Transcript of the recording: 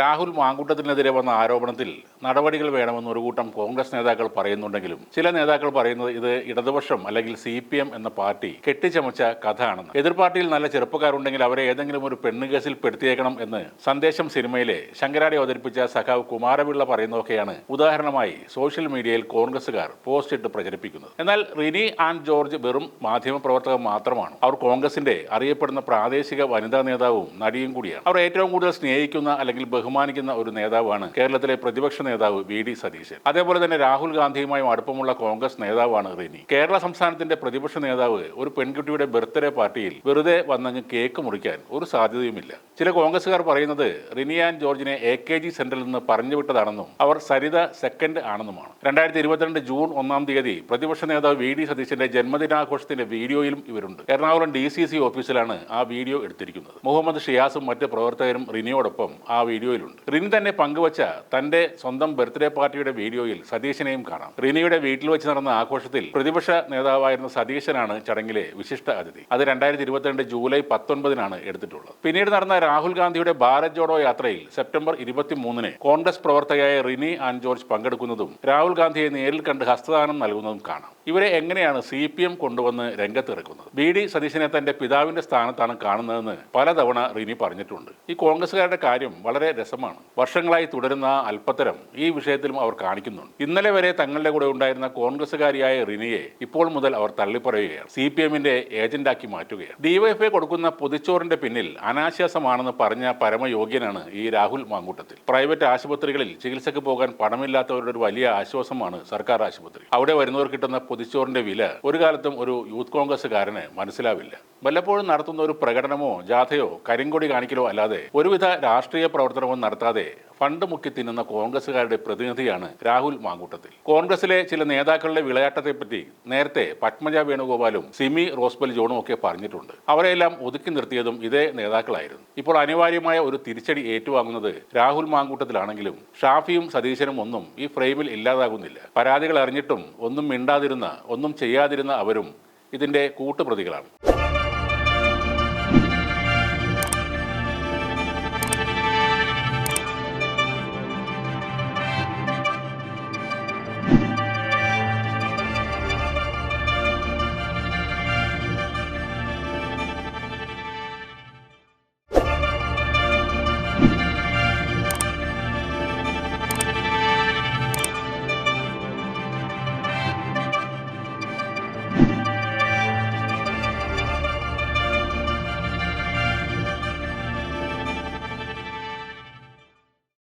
രാഹുൽ മാങ്കൂട്ടത്തിനെതിരെ വന്ന ആരോപണത്തിൽ നടപടികൾ വേണമെന്ന് ഒരു കൂട്ടം കോൺഗ്രസ് നേതാക്കൾ പറയുന്നുണ്ടെങ്കിലും ചില നേതാക്കൾ പറയുന്നത് ഇത് ഇടതുപക്ഷം അല്ലെങ്കിൽ സി പി എം എന്ന പാർട്ടി കെട്ടിച്ചമച്ച കഥയാണെന്ന്. ആണെന്ന് എതിർ പാർട്ടിയിൽ നല്ല ചെറുപ്പക്കാരുണ്ടെങ്കിൽ അവരെ ഏതെങ്കിലും ഒരു പെണ്ണ് കേസിൽ പെടുത്തിയേക്കണം എന്ന് സന്ദേശം സിനിമയിലെ ശങ്കരാടി അവതരിപ്പിച്ച സഖാവ് കുമാരപിള്ള പറയുന്നതൊക്കെയാണ് ഉദാഹരണമായി സോഷ്യൽ മീഡിയയിൽ കോൺഗ്രസുകാർ പോസ്റ്റ് ഇട്ട് പ്രചരിപ്പിക്കുന്നത്. എന്നാൽ റിനി ആൻഡ് ജോർജ് വെറും മാധ്യമപ്രവർത്തകർ മാത്രമാണ്. അവർ കോൺഗ്രസിന്റെ അറിയപ്പെടുന്ന പ്രാദേശിക വനിതാ നേതാവും നടിയും കൂടിയാണ്. അവർ ഏറ്റവും കൂടുതൽ സ്നേഹിക്കുന്ന അല്ലെങ്കിൽ ബഹുമാനിക്കുന്ന ഒരു നേതാവാണ് കേരളത്തിലെ പ്രതിപക്ഷ നേതാവ് വി ഡി സതീശൻ. അതേപോലെ തന്നെ രാഹുൽ ഗാന്ധിയുമായും അടുപ്പമുള്ള കോൺഗ്രസ് നേതാവാണ് റിനി. കേരള സംസ്ഥാനത്തിന്റെ പ്രതിപക്ഷ നേതാവ് ഒരു പെൺകുട്ടിയുടെ ബർത്ത്ഡേ പാർട്ടിയിൽ വെറുതെ വന്നങ്ങ് കേക്ക് മുറിക്കാൻ ഒരു സാധ്യതയുമില്ല. ചില കോൺഗ്രസുകാർ പറയുന്നത് റിനി ആൻഡ് ജോർജിനെ എ കെ ജി സെന്ററിൽ നിന്ന് പറഞ്ഞു വിട്ടതാണെന്നും അവർ സരിത സെക്കൻഡ് ആണെന്നുമാണ്. രണ്ടായിരത്തി ഇരുപത്തിരണ്ട് ജൂൺ ഒന്നാം തീയതി പ്രതിപക്ഷ നേതാവ് വി ഡി സതീശന്റെ ജന്മദിനാഘോഷത്തിന്റെ വീഡിയോയിലും ഇവരുണ്ട്. എറണാകുളം ഡി സി സി ഓഫീസിലാണ് ആ വീഡിയോ എടുത്തിരിക്കുന്നത്. മുഹമ്മദ് ഷിയാസും മറ്റ് പ്രവർത്തകരും റിനിയോടൊപ്പം ആ വീഡിയോയിലുണ്ട് റിനി തന്നെ പങ്കുവച്ച തന്റെ സ്വന്തം ബർത്ത്ഡേ പാർട്ടിയുടെ വീഡിയോയിൽ സതീശനെയും കാണാം. റിനിയുടെ വീട്ടിൽ വെച്ച് നടന്ന ആഘോഷത്തിൽ പ്രതിപക്ഷ നേതാവായിരുന്ന സതീശനാണ് ചടങ്ങിലെ വിശിഷ്ട അതിഥി. അത് രണ്ടായിരത്തി ഇരുപത്തിരണ്ട് ജൂലൈ പത്തൊൻപതിനാണ് എടുത്തിട്ടുള്ളത്. പിന്നീട് നടന്ന രാഹുൽ ഗാന്ധിയുടെ ഭാരത് ജോഡോ യാത്രയിൽ സെപ്റ്റംബർ ഇരുപത്തിമൂന്നിന് കോൺഗ്രസ് പ്രവർത്തകയായ റിനി ആൻഡ് ജോർജ് പങ്കെടുക്കുന്നതും രാഹുൽ ഗാന്ധിയെ നേരിൽ കണ്ട് ഹസ്തദാനം നൽകുന്നതും കാണാം. ഇവരെ എങ്ങനെയാണ് സി പി എം കൊണ്ടുവന്ന് രംഗത്തിറക്കുന്നത്? ബി ഡി സതീശനെ തന്റെ പിതാവിന്റെ സ്ഥാനത്താണ് കാണുന്നതെന്ന് പലതവണ റിനി പറഞ്ഞിട്ടുണ്ട്. ഈ കോൺഗ്രസുകാരുടെ കാര്യം വളരെ രസമാണ്. വർഷങ്ങളായി തുടരുന്ന അല്പത്തരം ഈ വിഷയത്തിലും അവർ കാണിക്കുന്നുണ്ട്. ഇന്നലെ വരെ തങ്ങളുടെ കൂടെ ഉണ്ടായിരുന്ന കോൺഗ്രസുകാരിയായ റിനിയെ ഇപ്പോൾ മുതൽ അവർ തള്ളിപ്പറയുകയാണ്. സി പി എമ്മിന്റെ ഏജന്റാക്കി മാറ്റുകയാണ്. ഡിവൈഎഫ്ഐ കൊടുക്കുന്ന പൊതിച്ചോറിന്റെ പിന്നിൽ അനാശ്വാസമാണെന്ന് പറഞ്ഞ പരമയോഗ്യനാണ് ഈ രാഹുൽ മാങ്കൂട്ടത്തിൽ. പ്രൈവറ്റ് ആശുപത്രികളിൽ ചികിത്സയ്ക്ക് പോകാൻ പണമില്ലാത്തവരുടെ ഒരു വലിയ ആശ്വാസമാണ് സർക്കാർ ആശുപത്രി. അവിടെ വരുന്നവർ കിട്ടുന്ന പൊതിച്ചോറിന്റെ വില ഒരു കാലത്തും ഒരു യൂത്ത് കോൺഗ്രസ്സുകാരന് മനസ്സിലാവില്ല. വല്ലപ്പോഴും നടത്തുന്ന ഒരു പ്രകടനമോ ജാഥയോ കരിങ്കൊടി കാണിക്കലോ അല്ലാതെ ഒരുവിധ രാഷ്ട്രീയ പ്രവർത്തനവും നടത്താതെ ഫണ്ട് മുക്കി തിന്നുന്ന കോൺഗ്രസുകാരുടെ പ്രതിനിധിയാണ് രാഹുൽ മാങ്കൂട്ടത്തിൽ. കോൺഗ്രസിലെ ചില നേതാക്കളുടെ വിളയാട്ടത്തെപ്പറ്റി നേരത്തെ പത്മജ വേണുഗോപാലും സിമി റോസ്ബൽ ജോണും ഒക്കെ പറഞ്ഞിട്ടുണ്ട്. അവരെല്ലാം ഒതുക്കി നിർത്തിയതും ഇതേ നേതാക്കളായിരുന്നു. ഇപ്പോൾ അനിവാര്യമായ ഒരു തിരിച്ചടി ഏറ്റുവാങ്ങുന്നത് രാഹുൽ മാങ്കൂട്ടത്തിലാണെങ്കിലും ഷാഫിയും സതീശനും ഒന്നും ഈ ഫ്രെയിമിൽ ഇല്ലാതാകുന്നില്ല. പരാതികൾ അറിഞ്ഞിട്ടും ഒന്നും മിണ്ടാതിരുന്ന ഒന്നും ചെയ്യാതിരുന്ന അവരും ഇതിന്റെ കൂട്ടുപ്രതികളാണ്.